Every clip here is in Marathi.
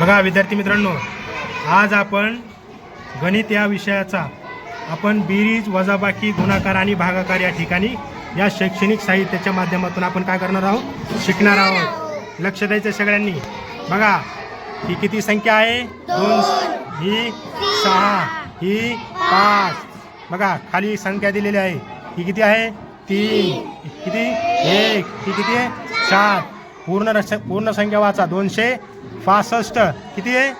बघा विद्यार्थी मित्रांनो आज आपण गणित या विषयाचा आपण बेरीज वजाबाकी गुणाकार आणि भागाकार या ठिकाणी या शैक्षणिक साहित्याच्या माध्यमातून आपण काय करणार आहोत? शिकणार आहोत. लक्ष द्यायचं सगळ्यांनी. बघा ही किती संख्या आहे? दोन ही सहा ही पाच. बघा खाली संख्या दिलेली आहे. ही किती आहे? तीन. किती? एक. ही किती आहे? चार. पूर्ण रस पूर्ण संख्या वाचा. दोनशे पासष्ट. किती आहे?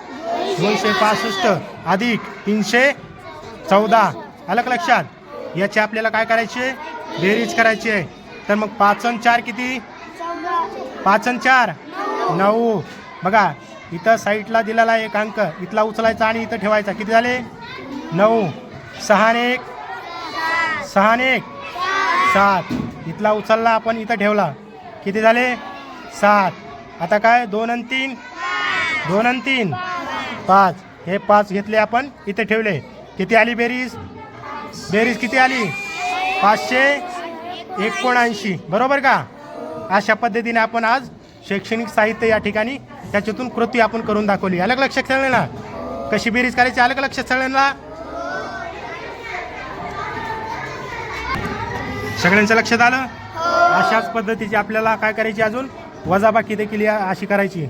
दोनशे पासष्ट. अधिक तीनशे चौदा. आलं लक्षात. याची आपल्याला काय करायचे? बेरीज करायची आहे. तर मग पाच चार किती? पाच चार. नऊ. बघा इथं साईडला दिलेला एक अंक. इथला उचलायचा आणि इथं ठेवायचा. किती झाले? नऊ. सहा आणि एक. सहा आणि एक. सात. इथला उचलला आपण इथं ठेवला. किती झाले? सात. आता काय? दोन आणि तीन. दोन आणि तीन. पाच. हे पाच घेतले आपण. इथे ठेवले. किती आली बेरीज? बेरीज किती आली? पाचशे एकोणऐंशी. बरोबर का? अशा पद्धतीने आपण आज शैक्षणिक साहित्य या ठिकाणी त्याच्यातून कृती आपण करून दाखवली. अलग लक्षात ना कशी बेरीज करायची? अलग लक्षात सगळ्यांना सगळ्यांचं लक्षात आलं? अशाच पद्धतीची आपल्याला काय करायची अजून? वजाबाकी देखील या- अशी करायची.